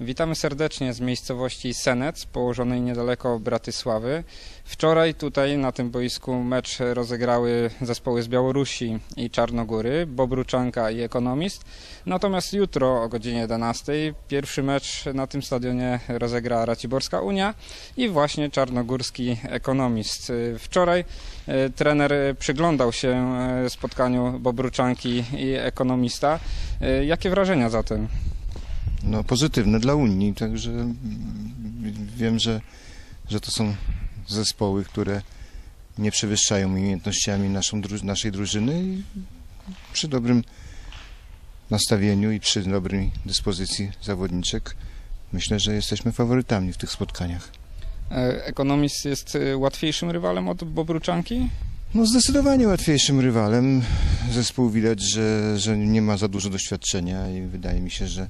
Witamy serdecznie z miejscowości Senec, położonej niedaleko Bratysławy. Wczoraj tutaj na tym boisku mecz rozegrały zespoły z Białorusi i Czarnogóry, Bobruczanka i Ekonomist. Natomiast jutro o godzinie 11 pierwszy mecz na tym stadionie rozegra Raciborska Unia i właśnie Czarnogórski Ekonomist. Wczoraj e, trener przyglądał się e, spotkaniu Bobruczanki i Ekonomista. E, Jakie wrażenia zatem? No, pozytywne dla Unii, także mm, wiem, że, że to są zespoły, które nie przewyższają umiejętnościami naszą, naszej drużyny i przy dobrym nastawieniu i przy dobrej dyspozycji zawodniczek myślę, że jesteśmy faworytami w tych spotkaniach. E, Ekonomist jest e, łatwiejszym rywalem od Bobruczanki? No zdecydowanie łatwiejszym rywalem. Zespół widać, że, że nie ma za dużo doświadczenia i wydaje mi się, że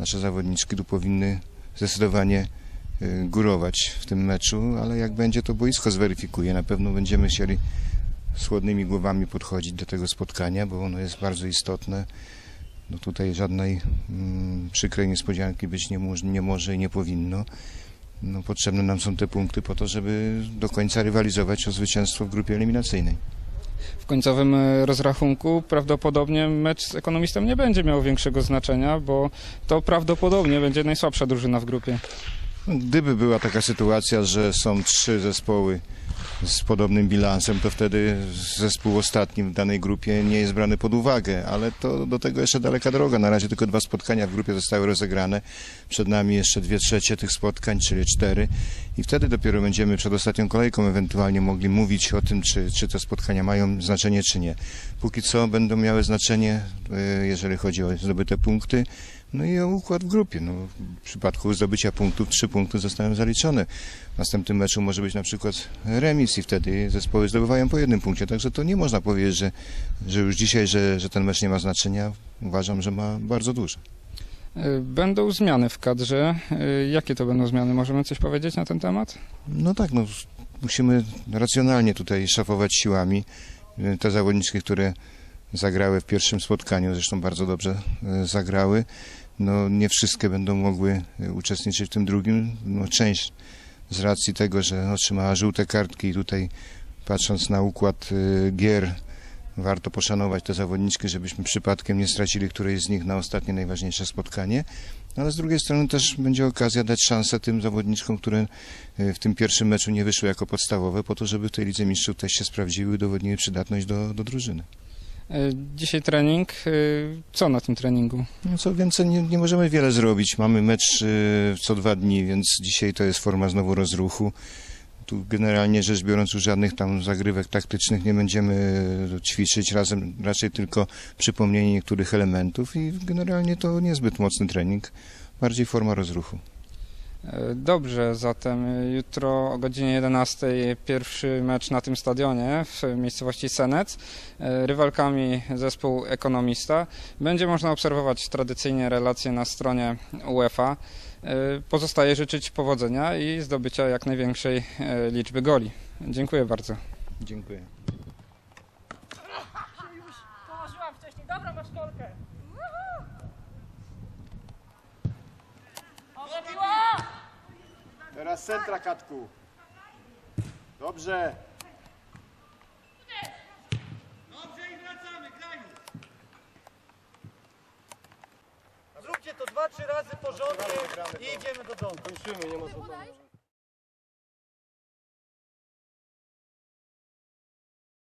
nasze zawodniczki tu powinny zdecydowanie y, górować w tym meczu, ale jak będzie to boisko zweryfikuje. Na pewno będziemy chcieli z chłodnymi głowami podchodzić do tego spotkania, bo ono jest bardzo istotne. No tutaj żadnej mm, przykrej niespodzianki być nie, może- nie może i nie powinno. No, potrzebne nam są te punkty po to, żeby do końca rywalizować o zwycięstwo w grupie eliminacyjnej. W końcowym e, rozrachunku prawdopodobnie mecz z Ekonomistem nie będzie miał większego znaczenia, bo to prawdopodobnie będzie najsłabsza drużyna w grupie. Gdyby była taka sytuacja, że są trzy zespoły z podobnym bilansem, to wtedy zespół ostatni w danej grupie nie jest brany pod uwagę, ale to do tego jeszcze daleka droga. Na razie tylko dwa spotkania w grupie zostały rozegrane. Przed nami jeszcze dwie trzecie tych spotkań, czyli cztery. I wtedy dopiero będziemy przed ostatnią kolejką ewentualnie mogli mówić o tym, czy, czy te spotkania mają znaczenie, czy nie. Póki co będą miały znaczenie, e, jeżeli chodzi o zdobyte punkty, no i o układ w grupie. No, w przypadku zdobycia punktów, trzy punkty zostają zaliczone. W następnym meczu może być na przykład remis i wtedy zespoły zdobywają po jednym punkcie. Także to nie można powiedzieć, że, że już dzisiaj, że, że ten mecz nie ma znaczenia. Uważam, że ma bardzo duże. E, Będą zmiany w kadrze. E, Jakie to będą zmiany? Możemy coś powiedzieć na ten temat? No tak, no, musimy racjonalnie tutaj szafować siłami. Y, Te zawodniczki, które zagrały w pierwszym spotkaniu, zresztą bardzo dobrze y, zagrały, no nie wszystkie będą mogły y, uczestniczyć w tym drugim. No, część z racji tego, że otrzymała żółte kartki i tutaj patrząc na układ y, gier, warto poszanować te zawodniczki, żebyśmy przypadkiem nie stracili którejś z nich na ostatnie najważniejsze spotkanie. Ale z drugiej strony też będzie okazja dać szansę tym zawodniczkom, które w tym pierwszym meczu nie wyszły jako podstawowe, po to, żeby w tej Lidze Mistrzów też się sprawdziły i udowodniły przydatność do, do drużyny. E, Dzisiaj trening. E, Co na tym treningu? No co więcej, nie, nie możemy wiele zrobić. Mamy mecz y, co dwa dni, więc dzisiaj to jest forma znowu rozruchu. Tu generalnie rzecz biorąc już żadnych tam zagrywek taktycznych nie będziemy ćwiczyć razem, raczej tylko przypomnienie niektórych elementów i generalnie to niezbyt mocny trening, bardziej forma rozruchu. E, Dobrze, zatem jutro o godzinie 11 pierwszy mecz na tym stadionie w miejscowości Senec. E, Rywalkami zespół Ekonomista. Będzie można obserwować tradycyjnie relacje na stronie UEFA. E, Pozostaje życzyć powodzenia i zdobycia jak największej liczby goli. Dziękuję bardzo. Dziękuję. Położyłam wcześniej. Dobra, masz kolkę. Teraz centra katku. Dobrze. Zróbcie to dwa, trzy razy porządnie i idziemy do domu. Kończymy, nie ma co.